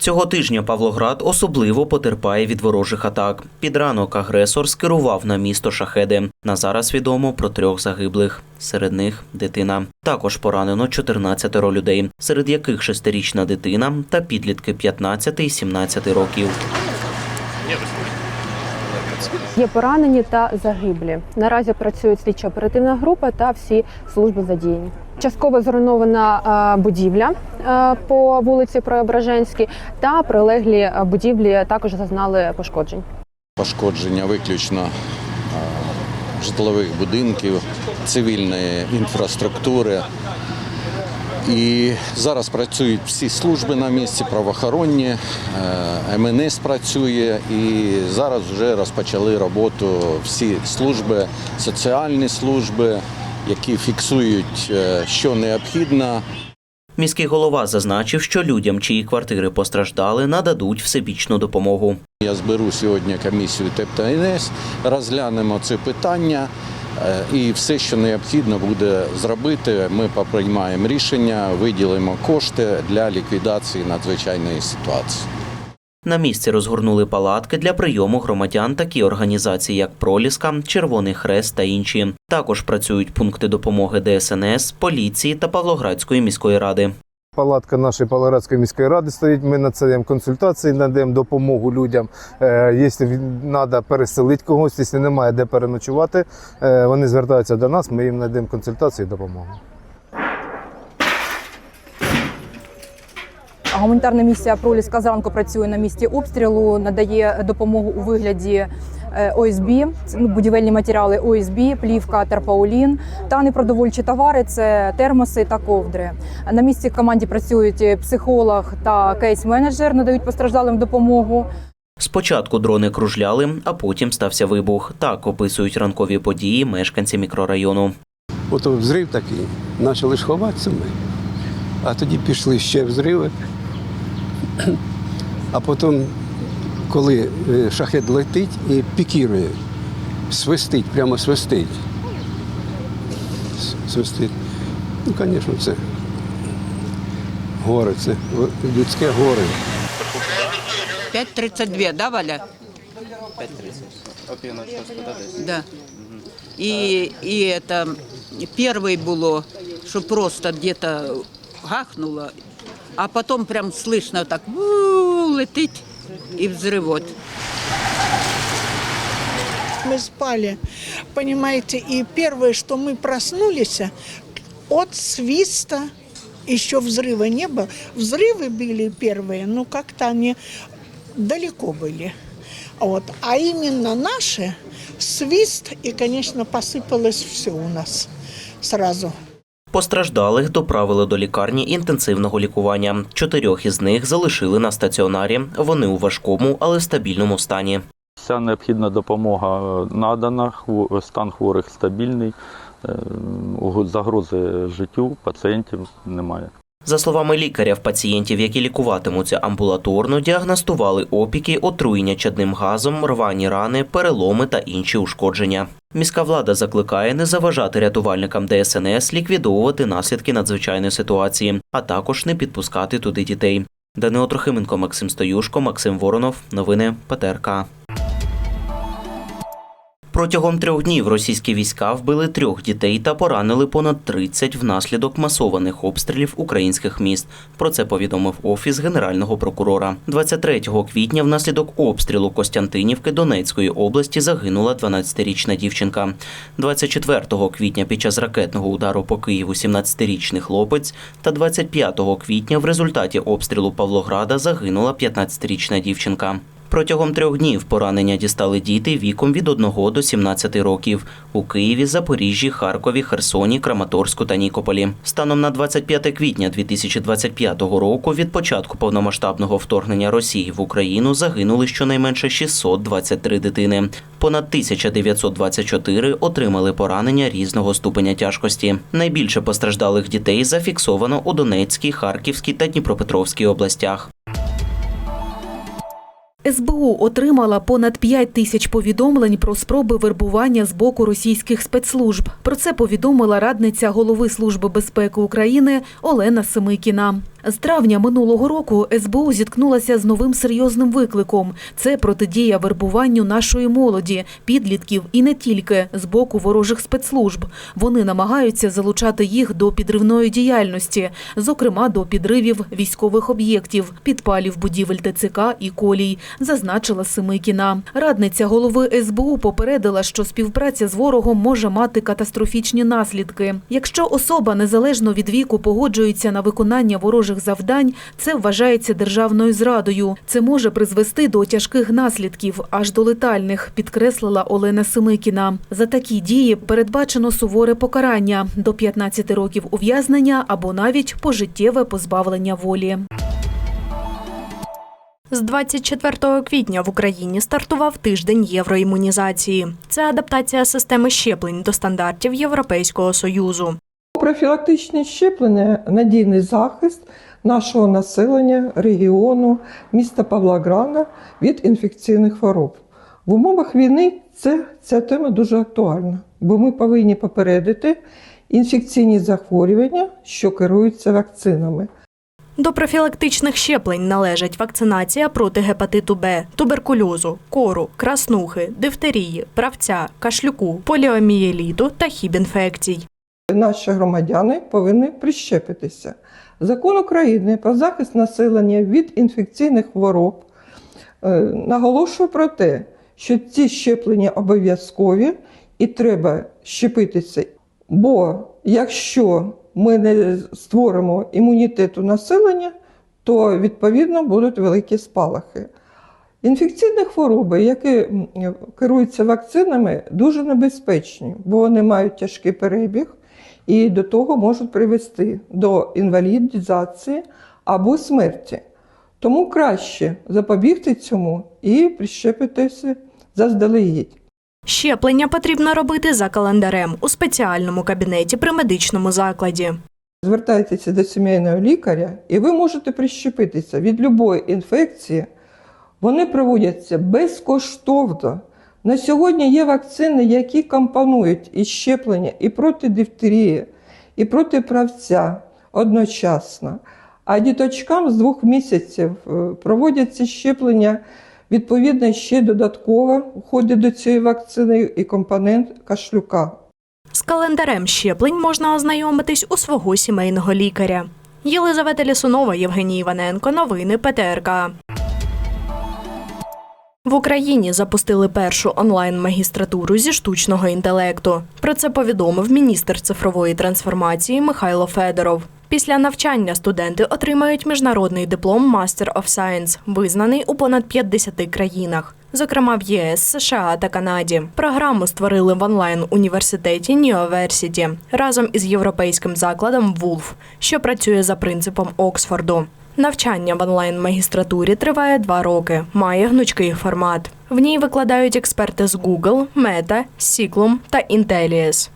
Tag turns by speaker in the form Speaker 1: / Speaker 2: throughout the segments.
Speaker 1: Цього тижня Павлоград особливо потерпає від ворожих атак. Під ранок агресор скерував на місто шахеди. На зараз відомо про трьох загиблих. Серед них дитина. Також поранено 14 людей, серед яких шестирічна дитина та підлітки 15 і 17 років.
Speaker 2: Є поранені та загиблі. Наразі працює слідчо оперативна група та всі служби задіяні. Частково зруйнована е, будівля е, по вулиці Преображенській та прилеглі будівлі також зазнали пошкоджень.
Speaker 3: пошкодження виключно е, житлових будинків, цивільної інфраструктури. І зараз працюють всі служби на місці, правоохоронні, е, МНС працює і зараз вже розпочали роботу всі служби, соціальні служби, які фіксують, е, що необхідно
Speaker 1: Міський голова зазначив, що людям, чиї квартири постраждали, нададуть всебічну допомогу.
Speaker 3: Я зберу сьогодні комісію ТЕП та НС, розглянемо це питання і все, що необхідно буде зробити, ми поприймаємо рішення, виділимо кошти для ліквідації надзвичайної ситуації.
Speaker 1: На місці розгорнули палатки для прийому громадян такі організації, як Проліска, Червоний Хрест та інші. Також працюють пункти допомоги ДСНС, поліції та Павлоградської міської ради.
Speaker 4: Палатка нашої Павлоградської міської ради стоїть. Ми надаємо консультації, надаємо допомогу людям. Е, Якщо треба переселити когось, якщо немає де переночувати, е, вони звертаються до нас, ми їм надаємо консультації і допомогу.
Speaker 5: Гуманітарна місія Проліска зранку працює на місці обстрілу, надає допомогу у вигляді ОСБ, це, ну, будівельні матеріали ОСБ, плівка, терпаулін та непродовольчі товари це термоси та ковдри. На місці в команді працюють психолог та кейс-менеджер, надають постраждалим допомогу.
Speaker 1: Спочатку дрони кружляли, а потім стався вибух. Так описують ранкові події мешканці мікрорайону.
Speaker 6: Ото взрив такий, почали ж ховатися ми. А тоді пішли ще взриви. А потім, коли е, шахет летить і пікірує, свистить, прямо свистить. С- Свистить. Ну, звісно, це горе, це людське горе.
Speaker 7: 5.32, да, Валя? 5.30. Да. И, и это первый было, что просто где-то гахнуло, а потом прям слышно так «ву», летить и взрывот.
Speaker 8: Мы спали, понимаете, и первое, что мы проснулись от свиста, еще взрыва не было. Взрывы были первые, но как-то они далеко были. Вот. А именно наши, свист, и, конечно, посыпалось все у нас сразу.
Speaker 1: Постраждалих доправили до лікарні інтенсивного лікування. Чотирьох із них залишили на стаціонарі. Вони у важкому, але стабільному стані.
Speaker 9: Вся необхідна допомога е, надана, стан хворих стабільний, е, загрози життю пацієнтів немає.
Speaker 1: За словами лікаря, в пацієнтів, які лікуватимуться амбулаторно, діагностували опіки, отруєння чадним газом, рвані рани, переломи та інші ушкодження. Міська влада закликає не заважати рятувальникам ДСНС ліквідовувати наслідки надзвичайної ситуації, а також не підпускати туди дітей. Данило Трохименко, Максим Стоюшко, Максим Воронов. Новини ПТРК. Протягом трьох днів російські війська вбили трьох дітей та поранили понад 30 внаслідок масованих обстрілів українських міст. Про це повідомив офіс генерального прокурора. 23 квітня внаслідок обстрілу Костянтинівки Донецької області загинула 12-річна дівчинка. 24 квітня під час ракетного удару по Києву 17-річний хлопець та 25 квітня в результаті обстрілу Павлограда загинула 15-річна дівчинка. Протягом трьох днів поранення дістали діти віком від 1 до 17 років у Києві, Запоріжжі, Харкові, Херсоні, Краматорську та Нікополі. Станом на 25 квітня 2025 року від початку повномасштабного вторгнення Росії в Україну загинули щонайменше 623 дитини. Понад 1924 отримали поранення різного ступеня тяжкості. Найбільше постраждалих дітей зафіксовано у Донецькій, Харківській та Дніпропетровській областях.
Speaker 10: СБУ отримала понад 5 тисяч повідомлень про спроби вербування з боку російських спецслужб. Про це повідомила радниця голови Служби безпеки України Олена Семикіна. З травня минулого року СБУ зіткнулася з новим серйозним викликом. Це протидія вербуванню нашої молоді, підлітків і не тільки з боку ворожих спецслужб. Вони намагаються залучати їх до підривної діяльності, зокрема до підривів військових об'єктів, підпалів будівель ТЦК і колій, зазначила Семикіна. Радниця голови СБУ попередила, що співпраця з ворогом може мати катастрофічні наслідки. Якщо особа незалежно від віку погоджується на виконання ворожих завдань, це вважається державною зрадою. Це може призвести до тяжких наслідків, аж до летальних, підкреслила Олена Семикіна. За такі дії передбачено суворе покарання до 15 років ув'язнення або навіть пожиттєве позбавлення волі.
Speaker 11: З 24 квітня в Україні стартував тиждень євроімунізації. Це адаптація системи щеплень до стандартів Європейського союзу.
Speaker 12: Профілактичні щеплення надійний захист нашого населення, регіону, міста Павлограда від інфекційних хвороб. В умовах війни це, ця тема дуже актуальна, бо ми повинні попередити інфекційні захворювання, що керуються вакцинами.
Speaker 11: До профілактичних щеплень належать вакцинація проти гепатиту Б, туберкульозу, кору, краснухи, дифтерії, правця, кашлюку, поліомієліту та хібінфекцій.
Speaker 12: Наші громадяни повинні прищепитися. Закон України про захист населення від інфекційних хвороб е, наголошує про те, що ці щеплення обов'язкові і треба щепитися. Бо якщо ми не створимо імунітету населення, то відповідно будуть великі спалахи. Інфекційні хвороби, які керуються вакцинами, дуже небезпечні, бо вони мають тяжкий перебіг і до того можуть привести до інвалідизації або смерті. Тому краще запобігти цьому і прищепитися заздалегідь.
Speaker 11: Щеплення потрібно робити за календарем у спеціальному кабінеті при медичному закладі.
Speaker 12: Звертайтеся до сімейного лікаря, і ви можете прищепитися від будь-якої інфекції. Вони проводяться безкоштовно. На сьогодні є вакцини, які компонують і щеплення і проти дифтерії, і проти правця одночасно. А діточкам з двох місяців е, проводяться щеплення відповідно ще додатково входить до цієї вакцини і компонент кашлюка.
Speaker 11: З календарем щеплень можна ознайомитись у свого сімейного лікаря. Єлизавета Лісунова, Євгеній Іваненко. Новини ПТРК. В Україні запустили першу онлайн-магістратуру зі штучного інтелекту. Про це повідомив міністр цифрової трансформації Михайло Федоров. Після навчання студенти отримають міжнародний диплом Master of Science, визнаний у понад 50 країнах, зокрема в ЄС, США та Канаді. Програму створили в онлайн-університеті Ньюаверсіті разом із європейським закладом ВУЛФ, що працює за принципом Оксфорду. Навчання в онлайн-магістратурі триває два роки, має гнучкий формат. В ній викладають експерти з Google, Meta, Siklum та Intellius,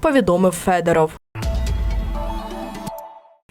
Speaker 11: повідомив Федоров.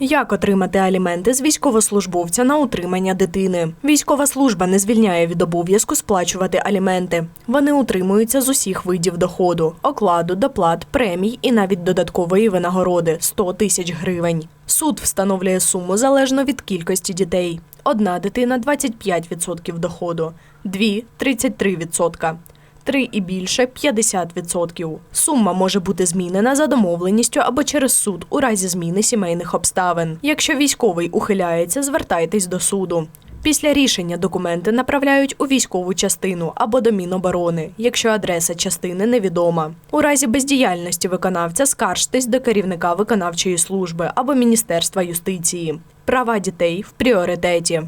Speaker 11: Як отримати аліменти з військовослужбовця на утримання дитини? Військова служба не звільняє від обов'язку сплачувати аліменти. Вони утримуються з усіх видів доходу, окладу, доплат, премій і навіть додаткової винагороди 100 тисяч гривень. Суд встановлює суму залежно від кількості дітей. Одна дитина 25% доходу, дві 33%. Три і більше 50%. Сума може бути змінена за домовленістю або через суд у разі зміни сімейних обставин. Якщо військовий ухиляється, звертайтесь до суду. Після рішення документи направляють у військову частину або до Міноборони, якщо адреса частини невідома. У разі бездіяльності виконавця скаржтесь до керівника виконавчої служби або Міністерства юстиції. Права дітей в пріоритеті.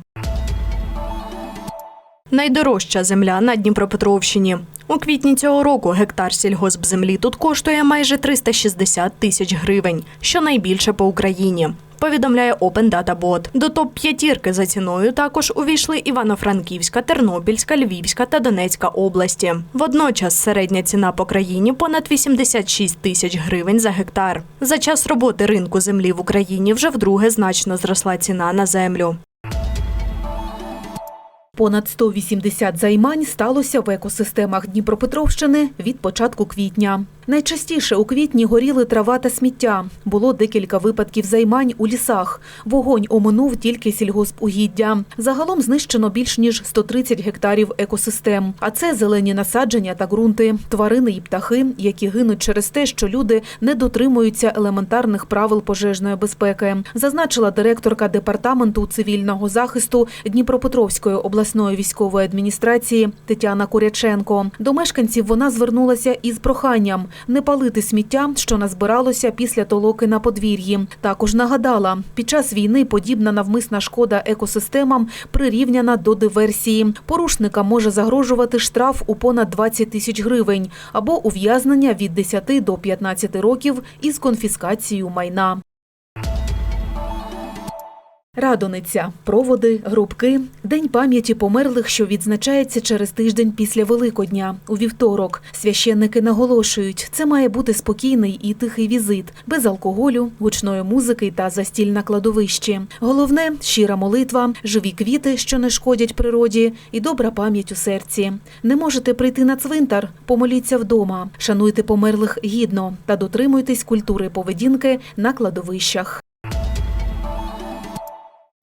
Speaker 11: Найдорожча земля на Дніпропетровщині. У квітні цього року гектар сільгоспземлі тут коштує майже 360 тисяч гривень, що найбільше по Україні. Повідомляє Open Data Bot. До топ п'ятірки за ціною також увійшли Івано-Франківська, Тернопільська, Львівська та Донецька області. Водночас середня ціна по країні понад 86 тисяч гривень за гектар. За час роботи ринку землі в Україні вже вдруге значно зросла ціна на землю.
Speaker 10: Понад 180 займань сталося в екосистемах Дніпропетровщини від початку квітня. Найчастіше у квітні горіли трава та сміття. Було декілька випадків займань у лісах. Вогонь оминув тільки сільгоспугіддя. Загалом знищено більш ніж 130 гектарів екосистем. А це зелені насадження та ґрунти, тварини і птахи, які гинуть через те, що люди не дотримуються елементарних правил пожежної безпеки, зазначила директорка департаменту цивільного захисту Дніпропетровської обласної військової адміністрації Тетяна Куряченко. До мешканців вона звернулася із проханням не палити сміття, що назбиралося після толоки на подвір'ї. Також нагадала, під час війни подібна навмисна шкода екосистемам прирівняна до диверсії. Порушника може загрожувати штраф у понад 20 тисяч гривень або ув'язнення від 10 до 15 років із конфіскацією майна. Радониця, проводи, грубки, день пам'яті померлих, що відзначається через тиждень після Великодня. У вівторок священники наголошують, це має бути спокійний і тихий візит, без алкоголю, гучної музики та застіль на кладовищі. Головне щира молитва, живі квіти, що не шкодять природі, і добра пам'ять у серці. Не можете прийти на цвинтар, помоліться вдома, шануйте померлих гідно та дотримуйтесь культури поведінки на кладовищах.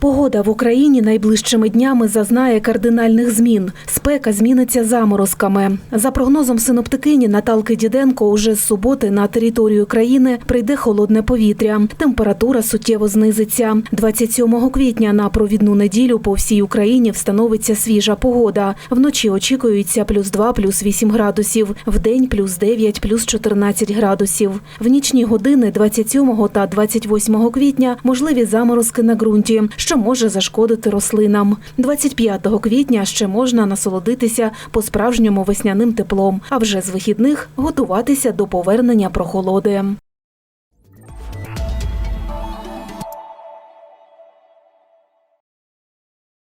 Speaker 10: Погода в Україні найближчими днями зазнає кардинальних змін. Спека зміниться заморозками. За прогнозом синоптикині Наталки Діденко, уже з суботи на територію країни прийде холодне повітря. Температура суттєво знизиться. 27 квітня на провідну неділю по всій Україні встановиться свіжа погода. Вночі очікується плюс 2, плюс 8 градусів, вдень плюс 9, плюс 14 градусів. В нічні години 27 та 28 квітня можливі заморозки на ґрунті, що може зашкодити рослинам. 25 квітня ще можна насолодитися по-справжньому весняним теплом, а вже з вихідних готуватися до повернення прохолоди.